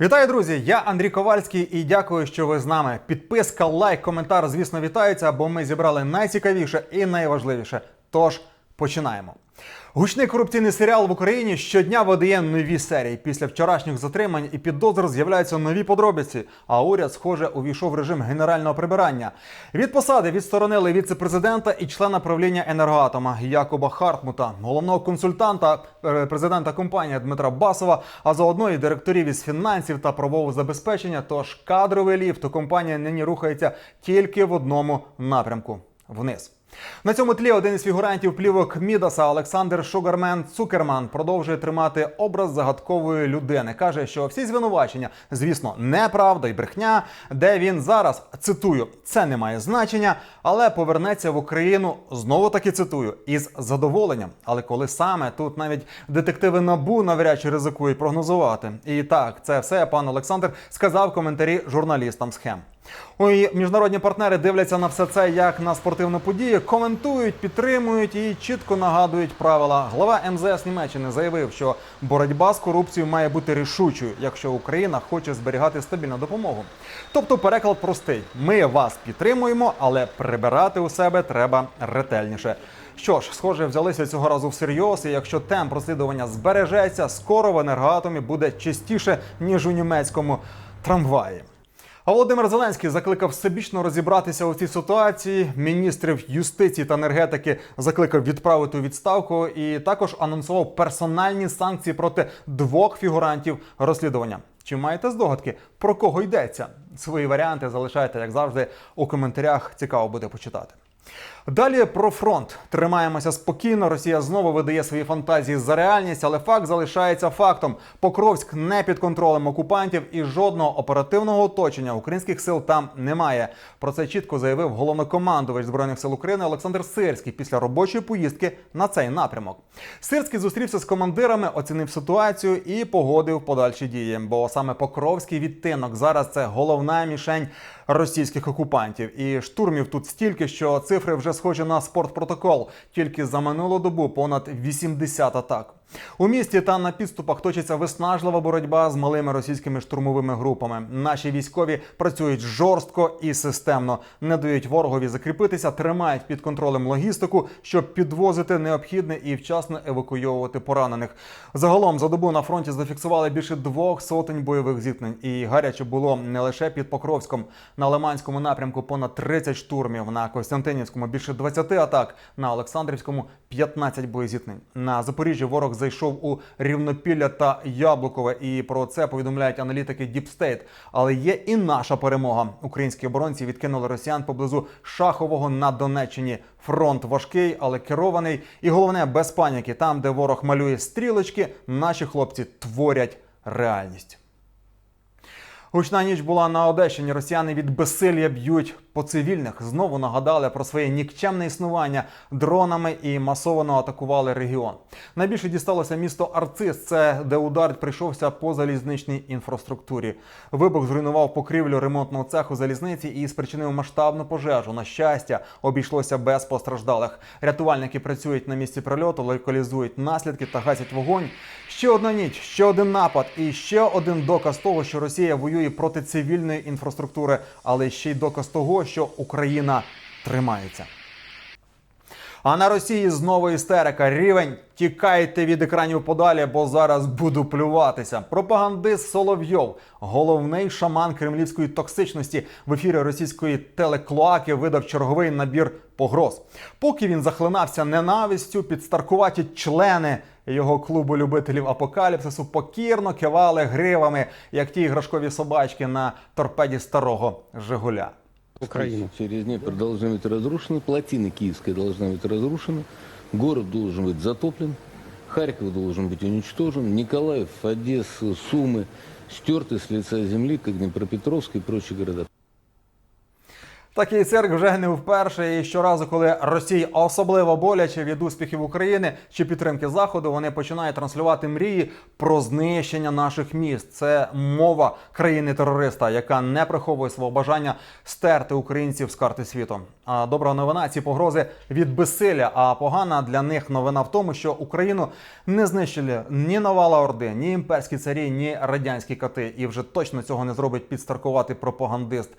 Вітаю, друзі! Я Андрій Ковальський і дякую, що ви з нами. Підписка, лайк, коментар, звісно, вітаються, бо ми зібрали найцікавіше і найважливіше. Тож починаємо. Гучний корупційний серіал в Україні щодня видає нові серії. Після вчорашніх затримань і підозр з'являються нові подробиці. А уряд, схоже, увійшов в режим генерального прибирання. Від посади відсторонили віце-президента і члена правління енергоатома Якоба Хартмута, головного консультанта е, президента компанії Дмитра Басова, а заодно і директорів із фінансів та правового забезпечення. Тож кадровий ліфт у компанії нині рухається тільки в одному напрямку вниз. На цьому тлі один із фігурантів плівок Мідаса Олександр Шугармен Цукерман продовжує тримати образ загадкової людини. каже, що всі звинувачення, звісно, неправда і брехня, де він зараз цитую, це не має значення, але повернеться в Україну знову таки цитую із задоволенням. Але коли саме тут навіть детективи набу навряд чи ризикують прогнозувати. І так, це все пан Олександр сказав в коментарі журналістам схем. Ой, міжнародні партнери дивляться на все це як на спортивну подію, коментують, підтримують і чітко нагадують правила. Глава МЗС Німеччини заявив, що боротьба з корупцією має бути рішучою, якщо Україна хоче зберігати стабільну допомогу. Тобто, переклад простий: ми вас підтримуємо, але прибирати у себе треба ретельніше. Що ж, схоже, взялися цього разу всерйоз, і якщо темп розслідування збережеться, скоро в енергоатомі буде чистіше ніж у німецькому трамваї. А Володимир Зеленський закликав всебічно розібратися у цій ситуації. Міністрів юстиції та енергетики закликав відправити у відставку і також анонсував персональні санкції проти двох фігурантів розслідування. Чи маєте здогадки про кого йдеться? Свої варіанти залишайте, як завжди, у коментарях. Цікаво буде почитати. Далі про фронт. Тримаємося спокійно. Росія знову видає свої фантазії за реальність, але факт залишається фактом. Покровськ не під контролем окупантів і жодного оперативного оточення українських сил там немає. Про це чітко заявив головнокомандувач збройних сил України Олександр Сирський після робочої поїздки на цей напрямок. Сирський зустрівся з командирами, оцінив ситуацію і погодив подальші дії. Бо саме Покровський відтинок зараз це головна мішень російських окупантів. І штурмів тут стільки, що цифри вже схожі на спортпротокол. Тільки за минулу добу понад 80 атак. У місті та на підступах точиться виснажлива боротьба з малими російськими штурмовими групами. Наші військові працюють жорстко і системно, не дають ворогові закріпитися, тримають під контролем логістику, щоб підвозити необхідне і вчасно евакуйовувати поранених. Загалом за добу на фронті зафіксували більше двох сотень бойових зіткнень, і гаряче було не лише під Покровськом. На Лиманському напрямку понад 30 штурмів, на Костянтинівському більше 20 атак, на Олександрівському 15 боєзіткнень. На Запоріжжі ворог зайшов у Рівнопілля та Яблукове, і про це повідомляють аналітики Deep State. Але є і наша перемога. Українські оборонці відкинули росіян поблизу Шахового на Донеччині. Фронт важкий, але керований. І головне без паніки. Там, де ворог малює стрілочки, наші хлопці творять реальність. Гучна ніч була на Одещині. Росіяни від безсилля б'ють по цивільних. Знову нагадали про своє нікчемне існування дронами і масово атакували регіон. Найбільше дісталося місто Арцис, це де удар прийшовся по залізничній інфраструктурі. Вибух зруйнував покрівлю ремонтного цеху залізниці і спричинив масштабну пожежу. На щастя, обійшлося без постраждалих. Рятувальники працюють на місці прильоту, локалізують наслідки та гасять вогонь. Ще одна ніч, ще один напад і ще один доказ того, що Росія воює проти цивільної інфраструктури, але ще й доказ того, що Україна тримається. А на Росії знову істерика. Рівень тікайте від екранів подалі, бо зараз буду плюватися. Пропагандист Соловйов, головний шаман кремлівської токсичності в ефірі російської телеклоаки, видав черговий набір погроз. Поки він захлинався ненавистю, підстаркуваті члени його клубу любителів апокаліпсису покірно кивали гривами, як ті іграшкові собачки на торпеді старого Жигуля. Украину. Через Днепр должны быть разрушены, плотина Киевская должна быть разрушена, город должен быть затоплен, Харьков должен быть уничтожен, Николаев, Одесса, Сумы стерты с лица земли, как Днепропетровск и прочие города. Такий цирк вже не вперше. І щоразу, коли Росії особливо боляче від успіхів України чи підтримки Заходу, вони починають транслювати мрії про знищення наших міст. Це мова країни-терориста, яка не приховує свого бажання стерти українців з карти світу. А добра новина ці погрози від безсилля. А погана для них новина в тому, що Україну не знищили ні навала Орди, ні імперські царі, ні радянські кати. І вже точно цього не зробить підстаркувати пропагандист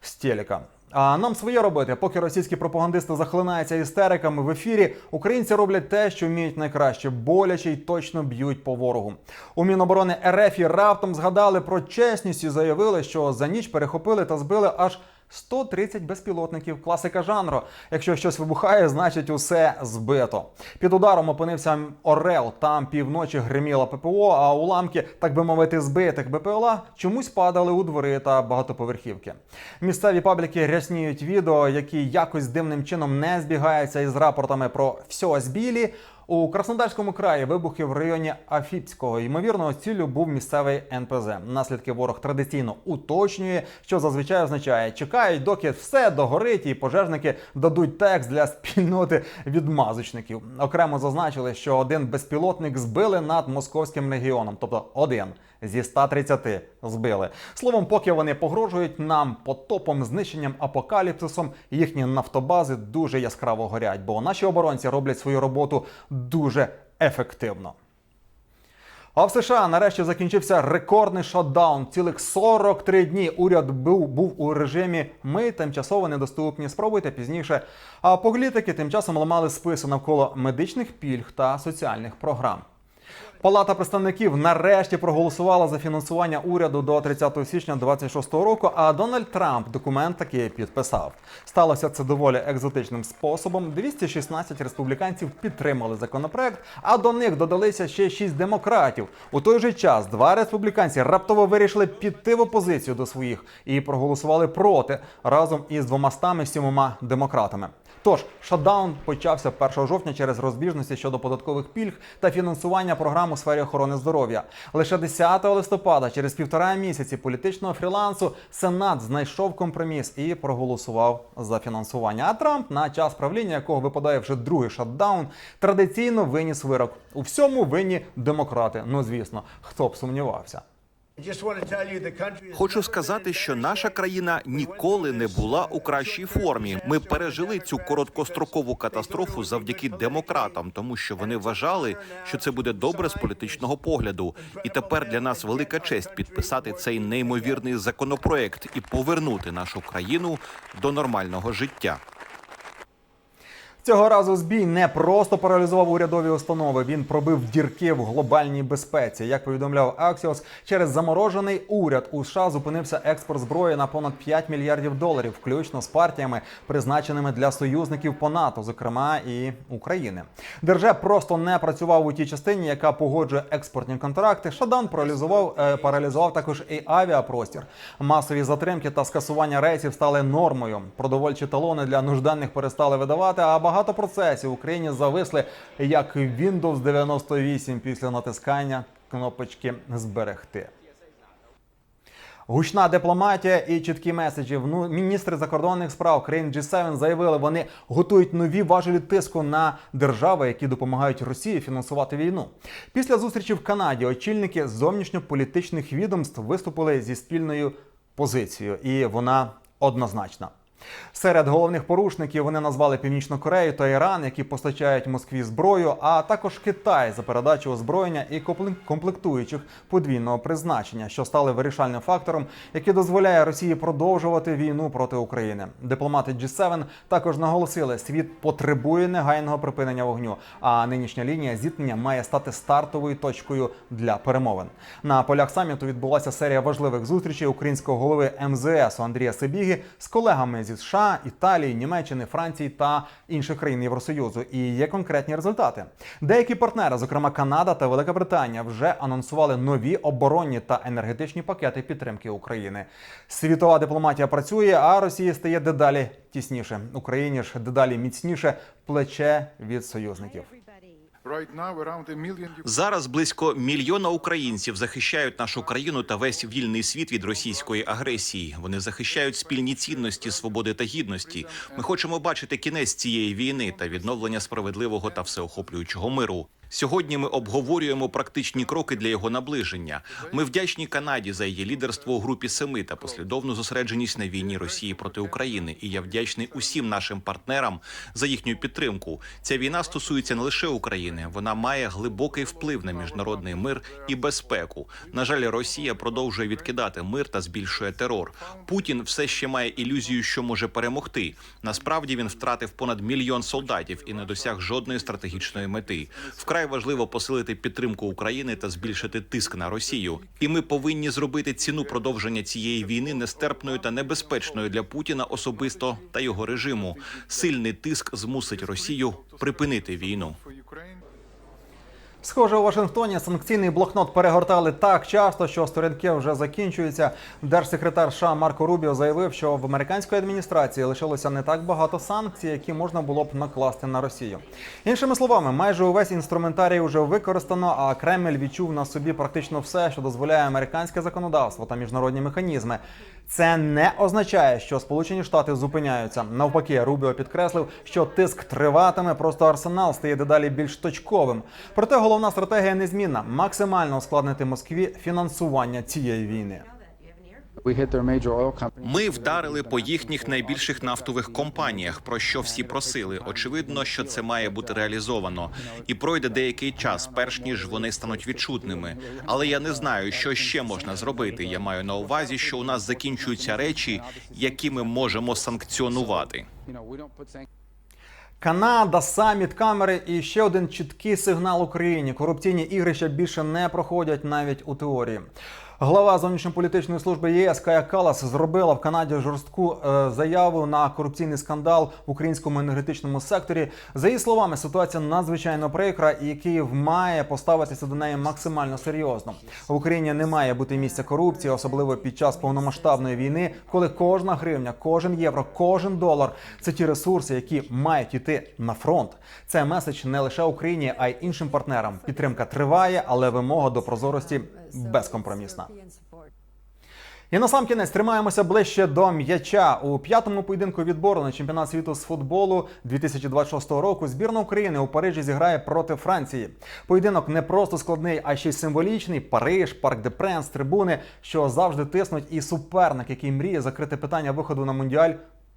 з телека. А нам своє робити. Поки російські пропагандисти захлинаються істериками в ефірі, українці роблять те, що вміють найкраще, боляче й точно б'ють по ворогу. У Міноборони РФ і раптом згадали про чесність і заявили, що за ніч перехопили та збили аж 130 безпілотників. Класика жанру. Якщо щось вибухає, значить усе збито. Під ударом опинився Орел. Там півночі гриміла ППО, а уламки, так би мовити, збитих БПЛА чомусь падали у двори та багатоповерхівки. Місцеві пабліки рясніють відео, які якось дивним чином не збігаються із рапортами про все збілі. У Краснодарському краї вибухи в районі Афіпського. Ймовірно, цілю був місцевий НПЗ. Наслідки ворог традиційно уточнює, що зазвичай означає, чекають, доки все догорить, і пожежники дадуть текст для спільноти відмазочників. Окремо зазначили, що один безпілотник збили над московським регіоном, тобто один зі 130 збили. Словом, поки вони погрожують нам потопом, знищенням апокаліпсисом, їхні нафтобази дуже яскраво горять, бо наші оборонці роблять свою роботу дуже ефективно. А в США нарешті закінчився рекордний шатдаун. Цілих 43 дні уряд був, був у режимі ми тимчасово недоступні. Спробуйте пізніше. А політики тим часом ламали списи навколо медичних пільг та соціальних програм. Палата представників нарешті проголосувала за фінансування уряду до 30 січня 26 року. А Дональд Трамп документ таки підписав. Сталося це доволі екзотичним способом. 216 республіканців підтримали законопроект, а до них додалися ще 6 демократів. У той же час два республіканці раптово вирішили піти в опозицію до своїх і проголосували проти разом із 207 демократами. Тож шатдаун почався 1 жовтня через розбіжності щодо податкових пільг та фінансування програм у сфері охорони здоров'я. Лише 10 листопада, через півтора місяці політичного фрілансу, Сенат знайшов компроміс і проголосував за фінансування. А Трамп, на час правління якого випадає вже другий шатдаун, традиційно виніс вирок. У всьому винні демократи. Ну звісно, хто б сумнівався. Хочу сказати, що наша країна ніколи не була у кращій формі. Ми пережили цю короткострокову катастрофу завдяки демократам, тому що вони вважали, що це буде добре з політичного погляду. І тепер для нас велика честь підписати цей неймовірний законопроект і повернути нашу країну до нормального життя. Цього разу збій не просто паралізував урядові установи. Він пробив дірки в глобальній безпеці. Як повідомляв Axios, через заморожений уряд у США зупинився експорт зброї на понад 5 мільярдів доларів, включно з партіями, призначеними для союзників по НАТО, зокрема і України. Держав просто не працював у тій частині, яка погоджує експортні контракти. Шадан паралізував е, паралізував також і авіапростір. Масові затримки та скасування рейсів стали нормою. Продовольчі талони для нужденних перестали видавати. А багато процесів в Україні зависли як Windows 98 після натискання кнопочки зберегти. Гучна дипломатія і чіткі меседжі. Ну, міністри закордонних справ країн G7 заявили, вони готують нові важелі тиску на держави, які допомагають Росії фінансувати війну. Після зустрічі в Канаді очільники зовнішньополітичних відомств виступили зі спільною позицією, і вона однозначна. Серед головних порушників вони назвали Північну Корею та Іран, які постачають Москві зброю, а також Китай за передачу озброєння і комплек- комплектуючих подвійного призначення, що стали вирішальним фактором, який дозволяє Росії продовжувати війну проти України. Дипломати G7 також наголосили, світ потребує негайного припинення вогню. А нинішня лінія зіткнення має стати стартовою точкою для перемовин. На полях саміту відбулася серія важливих зустрічей українського голови МЗС Андрія Сибіги з колегами зі США, Італії, Німеччини, Франції та інших країн Євросоюзу. І є конкретні результати. Деякі партнери, зокрема Канада та Велика Британія, вже анонсували нові оборонні та енергетичні пакети підтримки України. Світова дипломатія працює, а Росія стає дедалі тісніше. Україні ж дедалі міцніше плече від союзників. Зараз близько мільйона українців захищають нашу країну та весь вільний світ від російської агресії. Вони захищають спільні цінності свободи та гідності. Ми хочемо бачити кінець цієї війни та відновлення справедливого та всеохоплюючого миру. Сьогодні ми обговорюємо практичні кроки для його наближення. Ми вдячні Канаді за її лідерство у групі семи та послідовну зосередженість на війні Росії проти України. І я вдячний усім нашим партнерам за їхню підтримку. Ця війна стосується не лише України, вона має глибокий вплив на міжнародний мир і безпеку. На жаль, Росія продовжує відкидати мир та збільшує терор. Путін все ще має ілюзію, що може перемогти. Насправді він втратив понад мільйон солдатів і не досяг жодної стратегічної мети. Вкрай важливо посилити підтримку України та збільшити тиск на Росію. І ми повинні зробити ціну продовження цієї війни нестерпною та небезпечною для Путіна особисто та його режиму. Сильний тиск змусить Росію припинити війну. Схоже, у Вашингтоні санкційний блокнот перегортали так часто, що сторінки вже закінчуються. Держсекретар США Марко Рубіо заявив, що в американської адміністрації лишилося не так багато санкцій, які можна було б накласти на Росію. Іншими словами, майже увесь інструментарій вже використано, а Кремль відчув на собі практично все, що дозволяє американське законодавство та міжнародні механізми. Це не означає, що Сполучені Штати зупиняються. Навпаки, Рубіо підкреслив, що тиск триватиме, просто арсенал стає дедалі більш точковим. Проте головна стратегія незмінна максимально ускладнити Москві фінансування цієї війни. Ми вдарили по їхніх найбільших нафтових компаніях, про що всі просили. Очевидно, що це має бути реалізовано, і пройде деякий час, перш ніж вони стануть відчутними. Але я не знаю, що ще можна зробити. Я маю на увазі, що у нас закінчуються речі, які ми можемо санкціонувати. Канада, саміт камери і ще один чіткий сигнал Україні. Корупційні ігрища більше не проходять навіть у теорії. Глава зовнішньополітичної служби ЄС Кая Калас зробила в Канаді жорстку е, заяву на корупційний скандал в українському енергетичному секторі. За її словами, ситуація надзвичайно прикра, і Київ має поставитися до неї максимально серйозно. В Україні не має бути місця корупції, особливо під час повномасштабної війни, коли кожна гривня, кожен євро, кожен долар це ті ресурси, які мають йти на фронт. Це меседж не лише Україні, а й іншим партнерам. Підтримка триває, але вимога до прозорості безкомпромісна. І на сам кінець тримаємося ближче до м'яча. У п'ятому поєдинку відбору на чемпіонат світу з футболу 2026 року збірна України у Парижі зіграє проти Франції. Поєдинок не просто складний, а ще й символічний. Париж, парк де Пренс, трибуни, що завжди тиснуть, і суперник, який мріє закрити питання виходу на мундіаль.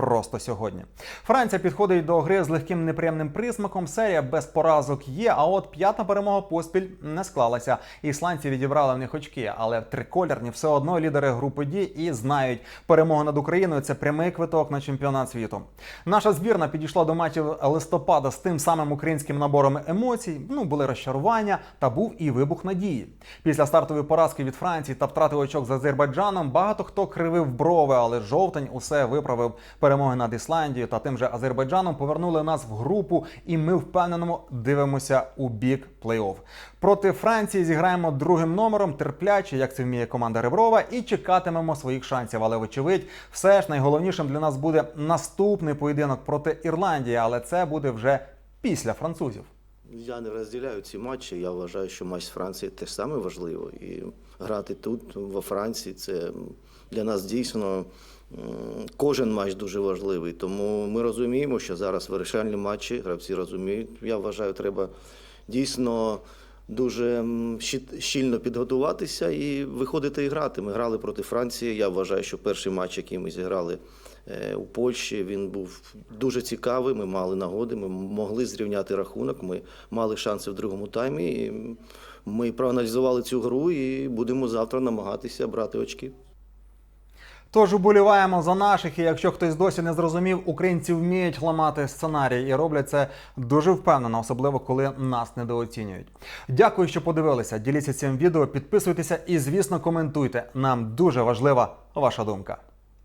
Просто сьогодні Франція підходить до гри з легким неприємним присмаком. Серія без поразок є. А от п'ята перемога поспіль не склалася. Ісландці відібрали в них очки, але триколірні все одно лідери групи Ді і знають, перемога над Україною це прямий квиток на чемпіонат світу. Наша збірна підійшла до матчів листопада з тим самим українським набором емоцій. Ну були розчарування та був і вибух надії. Після стартової поразки від Франції та втрати очок з Азербайджаном багато хто кривив брови, але жовтень усе виправив. Перемоги над Ісландією та тим же Азербайджаном повернули нас в групу, і ми впевнено дивимося у бік плей-офф. Проти Франції зіграємо другим номером, терпляче, як це вміє команда Реброва, і чекатимемо своїх шансів. Але вочевидь, все ж найголовнішим для нас буде наступний поєдинок проти Ірландії, але це буде вже після французів. Я не розділяю ці матчі. Я вважаю, що матч з Францією теж саме важливо. І грати тут, во Франції, це для нас дійсно кожен матч дуже важливий. Тому ми розуміємо, що зараз вирішальні матчі, гравці розуміють. Я вважаю, треба дійсно дуже щільно підготуватися і виходити і грати. Ми грали проти Франції. Я вважаю, що перший матч, який ми зіграли у Польщі, він був дуже цікавий. Ми мали нагоди, ми могли зрівняти рахунок. Ми мали шанси в другому таймі. І ми проаналізували цю гру і будемо завтра намагатися брати очки. Тож уболіваємо за наших, і якщо хтось досі не зрозумів, українці вміють ламати сценарій і роблять це дуже впевнено, особливо коли нас недооцінюють. Дякую, що подивилися. Діліться цим відео, підписуйтеся і, звісно, коментуйте. Нам дуже важлива ваша думка.